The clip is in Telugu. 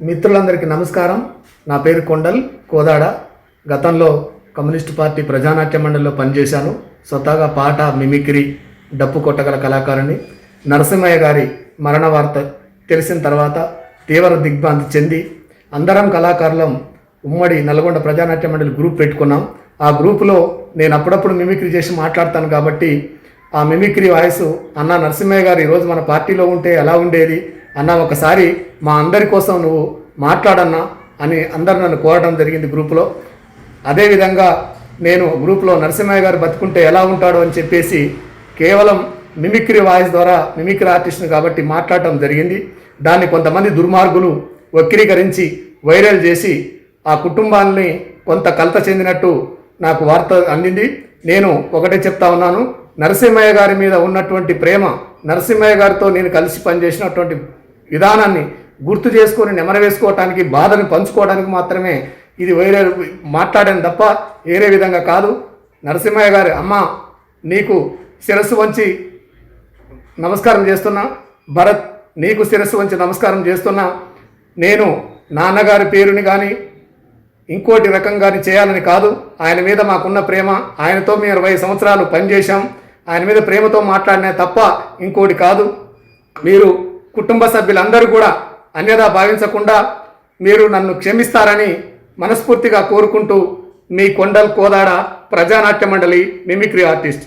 మిత్రులందరికీ నమస్కారం. నా పేరు కొండల్ కోదాడ. గతంలో కమ్యూనిస్ట్ పార్టీ ప్రజానాట్య మండలిలో పనిచేశాను. స్వతహాగా పాట మిమిక్రీ డప్పు కొట్టగల కళాకారుని నరసింహయ్య గారి మరణ వార్త తెలిసిన తర్వాత తీవ్ర దిగ్భ్రాంతి చెంది అందరం కళాకారులం ఉమ్మడి నల్గొండ ప్రజానాట్య మండలి గ్రూప్ పెట్టుకున్నాం. ఆ గ్రూపులో నేను అప్పుడప్పుడు మిమిక్రీ చేసి మాట్లాడతాను కాబట్టి ఆ మిమిక్రీ వాయిస్ అన్న నరసింహయ్య గారు ఈరోజు మన పార్టీలో ఉంటే ఎలా ఉండేది? అన్న ఒకసారి మా అందరి కోసం నువ్వు మాట్లాడన్నా అని అందరు నన్ను కోరడం జరిగింది గ్రూపులో. అదేవిధంగా నేను గ్రూప్లో నరసింహయ్య గారు బతుకుంటే ఎలా ఉంటాడో అని చెప్పేసి కేవలం మిమిక్రీ వాయిస్ ద్వారా మిమిక్రీ ఆర్టిస్ట్ని కాబట్టి మాట్లాడటం జరిగింది. దాన్ని కొంతమంది దుర్మార్గులు వక్రీకరించి వైరల్ చేసి ఆ కుటుంబాన్ని కొంత కలత చెందినట్టు నాకు వార్త అందింది. నేను ఒకటే చెప్తా ఉన్నాను నరసింహయ్య గారి మీద ఉన్నటువంటి ప్రేమ నరసింహయ్య గారితో నేను కలిసి పనిచేసినటువంటి విధానాన్ని గుర్తు చేసుకొని నెమరవేసుకోవటానికి బాధను పంచుకోవడానికి మాత్రమే ఇది వేరే మాట్లాడాను తప్ప వేరే విధంగా కాదు. నరసింహయ్య గారి అమ్మ నీకు శిరస్సు వంచి నమస్కారం చేస్తున్నా. భరత్ నీకు శిరస్సు వంచి నమస్కారం చేస్తున్నా. నేను నాన్నగారి పేరుని కానీ ఇంకోటి రకంగాని చేయాలని కాదు. ఆయన మీద మాకున్న ప్రేమ ఆయనతో మేము ఇరవై సంవత్సరాలు పనిచేశాం. ఆయన మీద ప్రేమతో మాట్లాడినా తప్ప ఇంకోటి కాదు. మీరు కుటుంబ సభ్యులందరూ కూడా అన్యదా భావించకుండా మీరు నన్ను క్షమిస్తారని మనస్ఫూర్తిగా కోరుకుంటూ మీ కొండల్ కోదాడ ప్రజానాట్య మండలి మిమిక్రీ ఆర్టిస్ట్.